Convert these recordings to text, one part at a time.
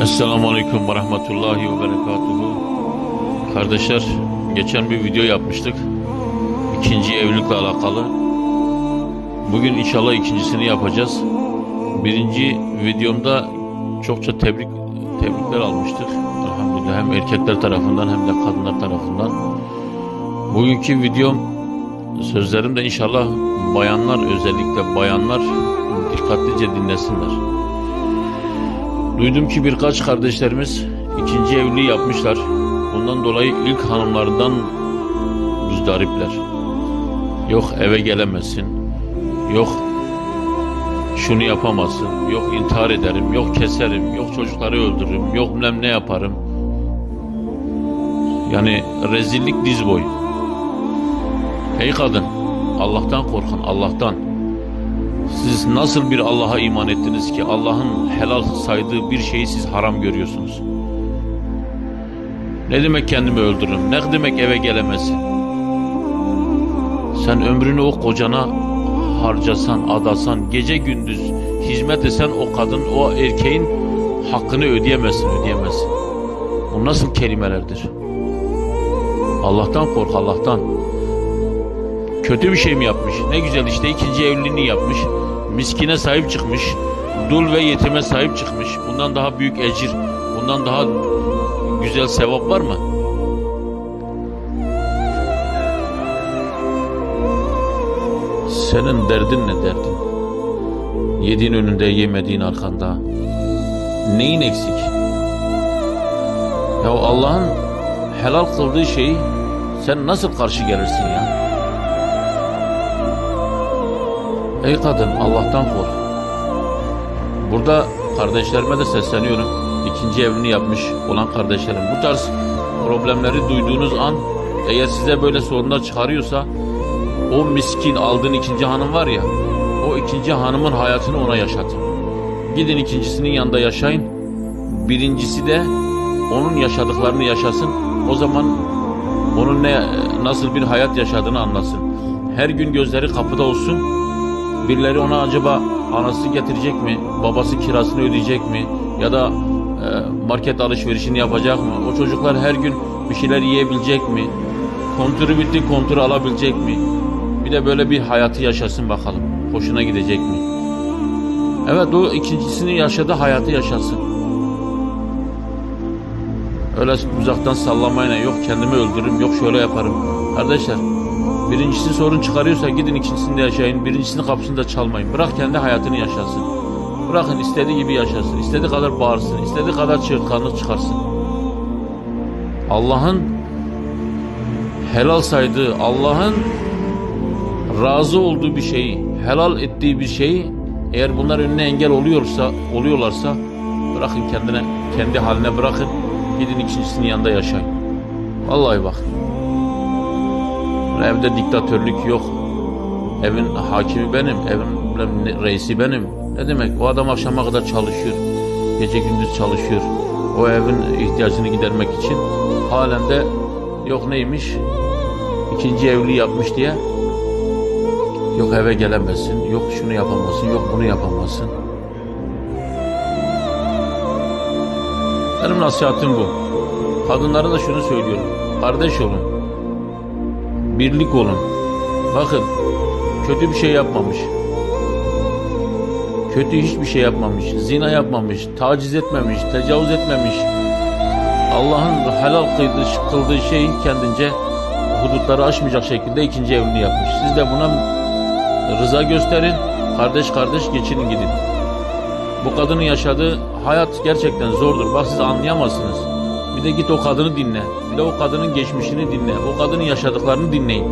Esselamu Aleyküm ve Rahmetullahi ve Berekatuhu. Kardeşler, geçen bir video yapmıştık. İkinci evlilikle alakalı. Bugün inşallah ikincisini yapacağız. Birinci videomda çokça tebrik tebrikler almıştık. Elhamdülillah hem erkekler tarafından hem de kadınlar tarafından. Bugünkü videom sözlerim de inşallah bayanlar özellikle bayanlar dikkatlice dinlesinler. Duydum ki birkaç kardeşlerimiz ikinci evliliği yapmışlar. Bundan dolayı ilk hanımlarından müzdaripler. Yok eve gelemezsin. Yok şunu yapamazsın. Yok intihar ederim. Yok keserim. Yok çocukları öldürürüm. Yok bilmem ne yaparım. Yani rezillik diz boy. Ey kadın Allah'tan korkun Allah'tan. Siz nasıl bir Allah'a iman ettiniz ki Allah'ın helal saydığı bir şeyi siz haram görüyorsunuz? Ne demek kendimi öldürürüm? Ne demek eve gelemezsin? Sen ömrünü o kocana harcasan, adasan, gece gündüz hizmet esen o kadın, o erkeğin hakkını ödeyemezsin, ödeyemezsin. Bu nasıl kelimelerdir? Allah'tan kork, Allah'tan. Kötü bir şey mi yapmış? Ne güzel işte ikinci evliliğini yapmış. Miskine sahip çıkmış. Dul ve yetime sahip çıkmış. Bundan daha büyük ecir, bundan daha güzel sevap var mı? Senin derdin ne derdin? Yediğin önünde, yemediğin arkanda. Neyin eksik? Ya Allah'ın helal kıldığı şeyi sen nasıl karşı gelirsin ya? Ey kadın Allah'tan kork. Burada kardeşlerime de sesleniyorum. İkinci evliliğini yapmış olan kardeşlerim. Bu tarz problemleri duyduğunuz an eğer size böyle sorunlar çıkarıyorsa o miskin aldığın ikinci hanım var ya o ikinci hanımın hayatını ona yaşatın. Gidin ikincisinin yanında yaşayın. Birincisi de onun yaşadıklarını yaşasın. O zaman onun ne nasıl bir hayat yaşadığını anlasın. Her gün gözleri kapıda olsun. Birileri ona acaba anası getirecek mi? Babası kirasını ödeyecek mi? Ya da e, market alışverişini yapacak mı? O çocuklar her gün bir şeyler yiyebilecek mi? Kontürü bitti kontürü alabilecek mi? Bir de böyle bir hayatı yaşasın bakalım. Hoşuna gidecek mi? Evet o ikincisini yaşadı hayatı yaşasın. Öyle uzaktan sallamayla yok kendimi öldürürüm yok şöyle yaparım. Kardeşler birincisi sorun çıkarıyorsa gidin ikincisinde yaşayın. Birincisinin kapısını da çalmayın. Bırak kendi hayatını yaşasın. Bırakın istediği gibi yaşasın. istediği kadar bağırsın. istediği kadar çığırtkanlık çıkarsın. Allah'ın helal saydığı, Allah'ın razı olduğu bir şeyi, helal ettiği bir şeyi eğer bunlar önüne engel oluyorsa, oluyorlarsa bırakın kendine, kendi haline bırakın. Gidin ikincisinin yanında yaşayın. Vallahi bak. Evde diktatörlük yok. Evin hakimi benim, evin reisi benim. Ne demek? O adam akşama kadar çalışıyor. Gece gündüz çalışıyor. O evin ihtiyacını gidermek için. Halen de yok neymiş? İkinci evliliği yapmış diye. Yok eve gelemezsin, yok şunu yapamazsın, yok bunu yapamazsın. Benim nasihatim bu. Kadınlara da şunu söylüyorum. Kardeş olun. Birlik olun. Bakın kötü bir şey yapmamış. Kötü hiçbir şey yapmamış. Zina yapmamış. Taciz etmemiş. Tecavüz etmemiş. Allah'ın helal kıldığı, kıldığı şeyi kendince hudutları aşmayacak şekilde ikinci evliliğini yapmış. Siz de buna rıza gösterin. Kardeş kardeş geçinin gidin. Bu kadının yaşadığı hayat gerçekten zordur. Bak siz anlayamazsınız. Bir de git o kadını dinle. Bir de o kadının geçmişini dinle. O kadının yaşadıklarını dinleyin.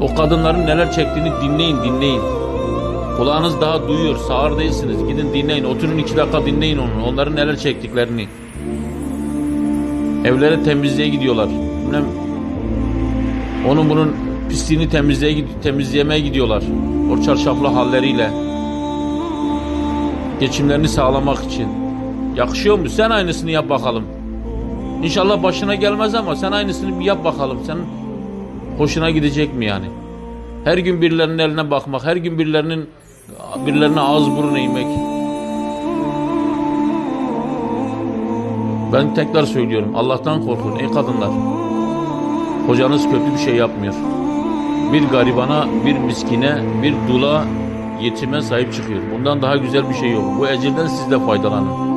O kadınların neler çektiğini dinleyin, dinleyin. Kulağınız daha duyuyor, sağır değilsiniz. Gidin dinleyin, oturun iki dakika dinleyin onu. Onların neler çektiklerini. Evlere temizliğe gidiyorlar. Onun bunun pisliğini temizliğe, temizlemeye gidiyorlar. O çarşaflı halleriyle. Geçimlerini sağlamak için. Yakışıyor mu? Sen aynısını yap bakalım. İnşallah başına gelmez ama sen aynısını bir yap bakalım. Sen hoşuna gidecek mi yani? Her gün birilerinin eline bakmak, her gün birilerinin birilerine ağız burun eğmek. Ben tekrar söylüyorum. Allah'tan korkun ey kadınlar. Kocanız kötü bir şey yapmıyor. Bir garibana, bir miskine, bir dula, yetime sahip çıkıyor. Bundan daha güzel bir şey yok. Bu ecirden siz de faydalanın.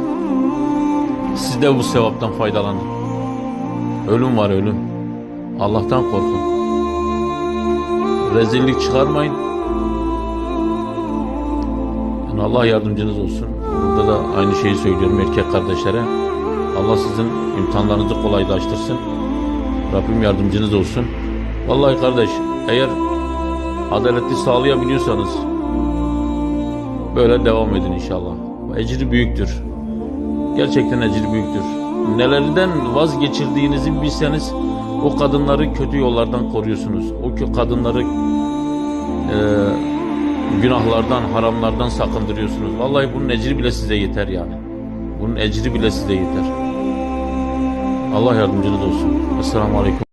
Siz de bu sevaptan faydalanın. Ölüm var ölüm. Allah'tan korkun. Rezillik çıkarmayın. Yani Allah yardımcınız olsun. Burada da aynı şeyi söylüyorum erkek kardeşlere. Allah sizin imtihanlarınızı kolaylaştırsın. Rabbim yardımcınız olsun. Vallahi kardeş eğer adaleti sağlayabiliyorsanız böyle devam edin inşallah. Ecri büyüktür. Gerçekten ecri büyüktür. Nelerden vazgeçirdiğinizi bilseniz o kadınları kötü yollardan koruyorsunuz. O kadınları eee günahlardan, haramlardan sakındırıyorsunuz. Vallahi bunun ecri bile size yeter yani. Bunun ecri bile size yeter. Allah yardımcınız olsun. Esselamu Aleyküm.